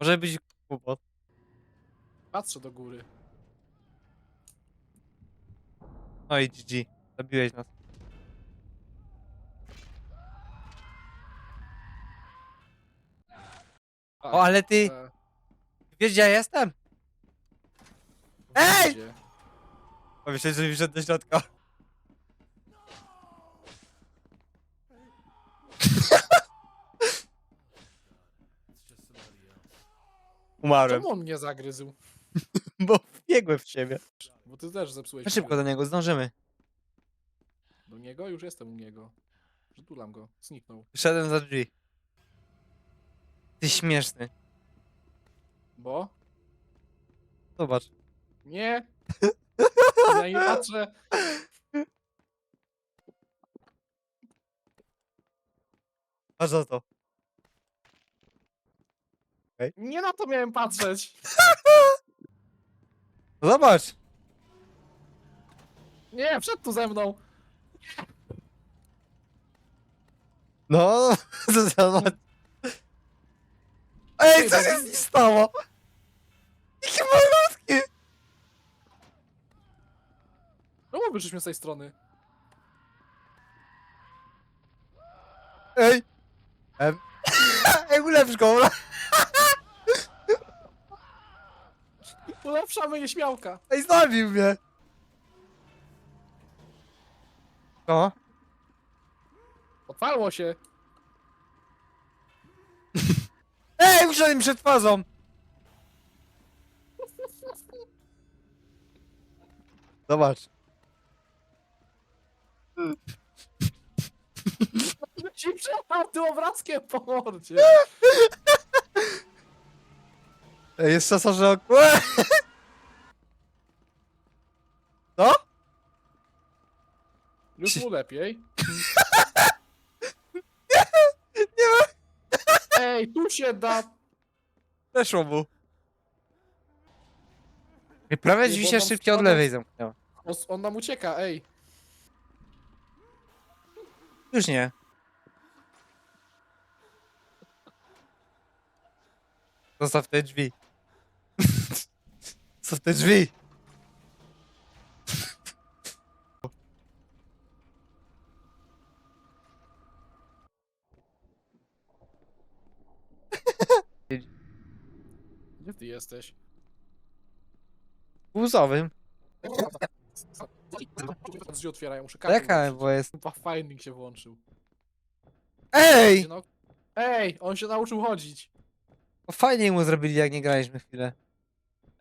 Może być kłopot. Patrzę do góry. No i GG. Zabiłeś nas. Tak, O, ale ty e, wiesz gdzie ja jestem? Ej! gdzie? Że wszedł do środka. Umarłem, Czemu on mnie zagryzł? bo wbiegłem w ciebie. Bo ty też zepsułeś. Na szybko do niego, zdążymy. Do niego? Już jestem u niego. Przytulam go. Zniknął. Wszedłem za drzwi. Ty śmieszny. Bo? Zobacz. Nie! Ja nie patrzę. A za to. Nie na to miałem patrzeć. No Zobacz! Nie, wszedł tu ze mną. No, zobacz. Ej, co się z nim stało? Jaki malutki! Czemu wyszliśmy z tej strony? Ej! Em. Ej, ulepsz go! Ule- Ulepszamy nieśmiałka. Ej, zabił mnie! Co? Otwarło się. Ej, uszedłem przed fazą! Zobacz. Ci tym obrazkiem po mordzie. Ej, jest szansa, że... ok- Co? Już mu lepiej. Nie ma... Ej, tu się da. Weszło mu. Ej, prawie drzwi się szybciej od lewej zamknęła. On, on nam ucieka, ej. Już nie. Zostaw te drzwi. Zostaw te drzwi. Gdzie ty jesteś? Łuzowym. Drzwi otwierają, muszę kartę Czekaj, włączyć. bo jest... Pathfinding się włączył. Ej! Ej, on się nauczył chodzić. No fajnie mu zrobili, jak nie graliśmy chwilę.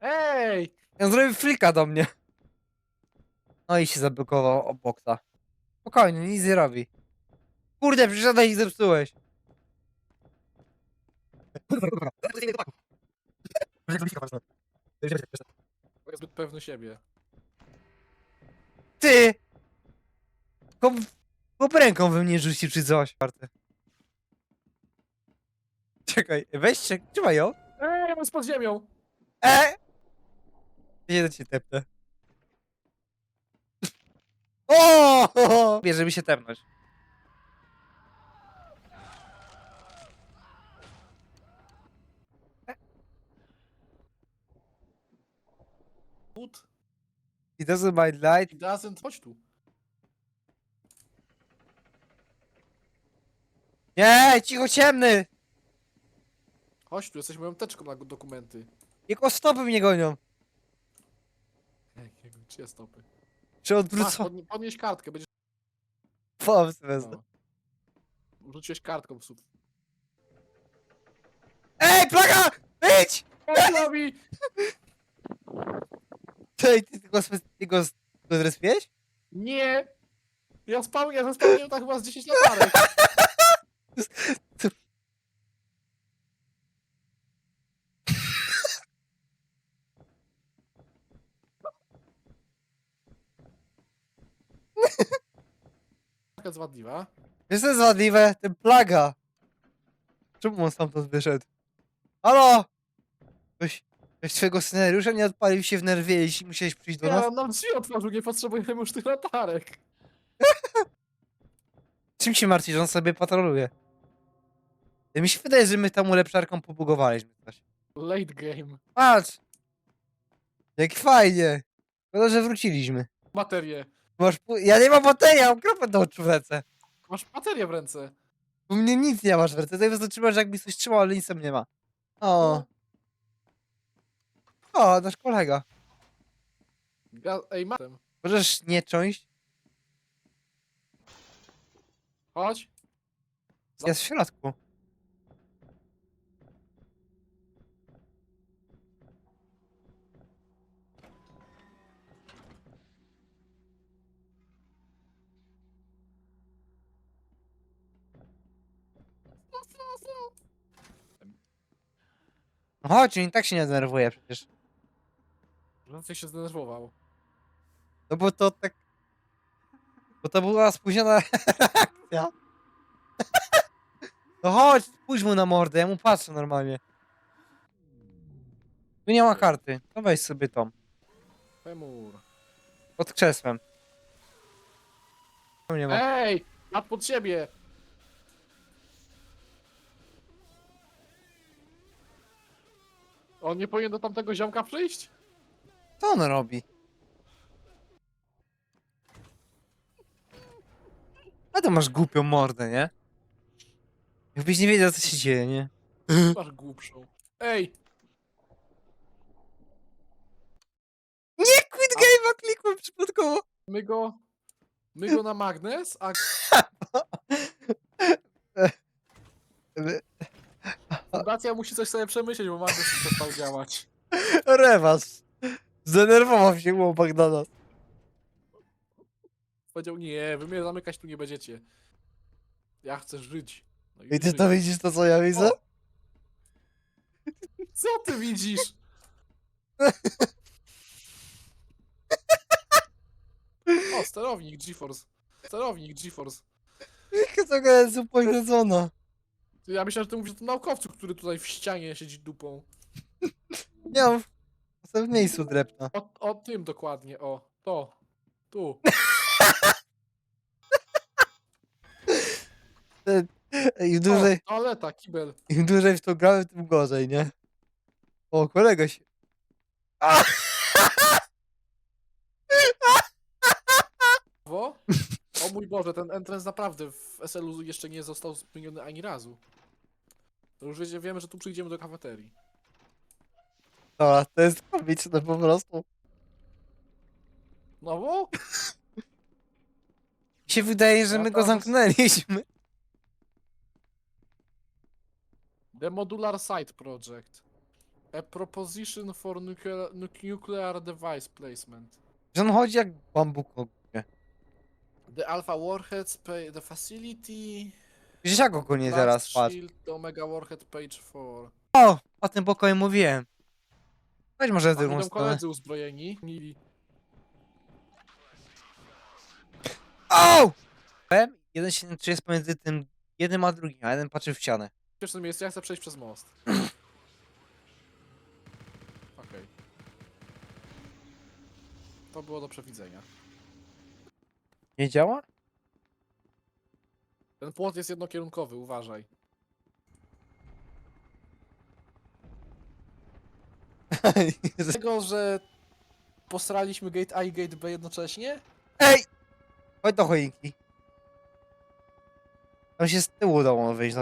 Ej! On zrobił flika do mnie. No i się zablokował o boksa. Spokojnie, nic nie robi. Kurde, przyszedłeś i zepsułeś. Zbyt pewny siebie. Ty! Kop, kop ręką we mnie rzucił czy coś. Warte. Czekaj, weź się, trzymaj ją. Ej, on jest pod ziemią! E! Nie do cię tepnę. O! Bierze mi się tepnąć. It doesn't mind light. He doesn't... Chodź tu. Nie, cicho ciemny! Chodź tu, jesteś moją teczką na dokumenty. Jego stopy mnie gonią. Ej, Czyje stopy? Czy Masz, odwrócą? podnie, podnieś kartkę, będziesz... Pom wezmę. No. Rzuciłeś kartką w sub. Ej, plaga! Wyjdź! Co Ej, ty tego, spe- z- go zrespiłeś? Nie! Ja spał, ja zaspałem tak chyba z 10 latarek. Taka zwadliwa. Wiesz co jest wadliwe? Ten plaga. Czemu on stamtąd wyszedł? Halo! Ktoś, ktoś twojego scenariusza nie odpalił się w nerwie, jeśli musiałeś przyjść do Ja nas? on nam drzwi otworzył, nie potrzebujemy już tych latarek. Czym się martwisz, że on sobie patroluje? Ja Mi się wydaje, że my tam ulepszarką pobugowaliśmy coś. Late game. Patrz! Jak fajnie! Szkoda, że wróciliśmy. Baterię. Masz pu- ja nie mam baterii, ja mam kropę do oczu w ręce. Masz baterię w ręce. U mnie nic nie masz w ręce, tutaj wystarczy, że jakbyś coś trzymał, ale nic tam nie ma. O, o, nasz kolega. Ja, ej, matem. Możesz nie cząść? Chodź. Jest w środku. No chodź, i tak się nie denerwuje przecież. Więcej się zdenerwował. No bo to tak... Bo to była spóźniona reakcja. No chodź, spójrz mu na mordę, ja mu patrzę normalnie. Tu nie ma karty, no weź sobie tą, Femur. pod krzesłem. Nie ma. Ej! Nad pod siebie! On nie powinien do tamtego ziomka przyjść? Co on robi? A to masz głupią mordę, nie? Jakbyś nie wiedział, co się dzieje, nie? Masz głupszą. Ej! Nie, quit game'a klikłem przypadkowo. My go... My go na magnes, a fundacja musi coś sobie przemyśleć, bo magnes przestał działać. Rewas. Zdenerwował się chłopak na nas. Powiedział, nie, wy mnie zamykać tu nie będziecie. Ja chcę żyć. No I ty to widzisz to, co ja widzę? Co ty widzisz? O, sterownik GeForce. Sterownik GeForce. Jaka to jest upośledzona. Ja myślałem, że ty mówisz o tym naukowcu, który tutaj w ścianie siedzi dupą. Nie mam w w miejscu drepna. O, o tym dokładnie, o. To. Tu. Im O, dłużej, toaleta, kibel. im dłużej w to gramy, tym gorzej, nie? O, kolega się... A! Wo? O mój Boże, ten entrance naprawdę w SL-u jeszcze nie został zmieniony ani razu. To już wiecie, wiemy, że tu przyjdziemy do kafeterii. Dobra, to jest komiczne po prostu. No bo? Mi się wydaje, że my go zamknęliśmy. The Modular Site Project. A proposition for nuclear, nuclear device placement. Że on chodzi jak bambuk. The Alpha Warheads, pay the facility. Przecież ja go go nie Blast zaraz patrz. Shield, Omega Warhead page 4. O, o tym pokoju mówiłem. Weź może Tam drugą stronę. koledzy uzbrojeni. Mili. O! Jeden się czy jest pomiędzy tym jednym a drugim, a jeden patrzy w ścianę. W pierwszym miejscu ja chcę przejść przez most. Okej. To było do przewidzenia. Nie działa? Ten płot jest jednokierunkowy, uważaj. Dlatego, że posraliśmy gate A i gate B jednocześnie? Ej! Chodź do choinki. Tam się z tyłu udało wyjść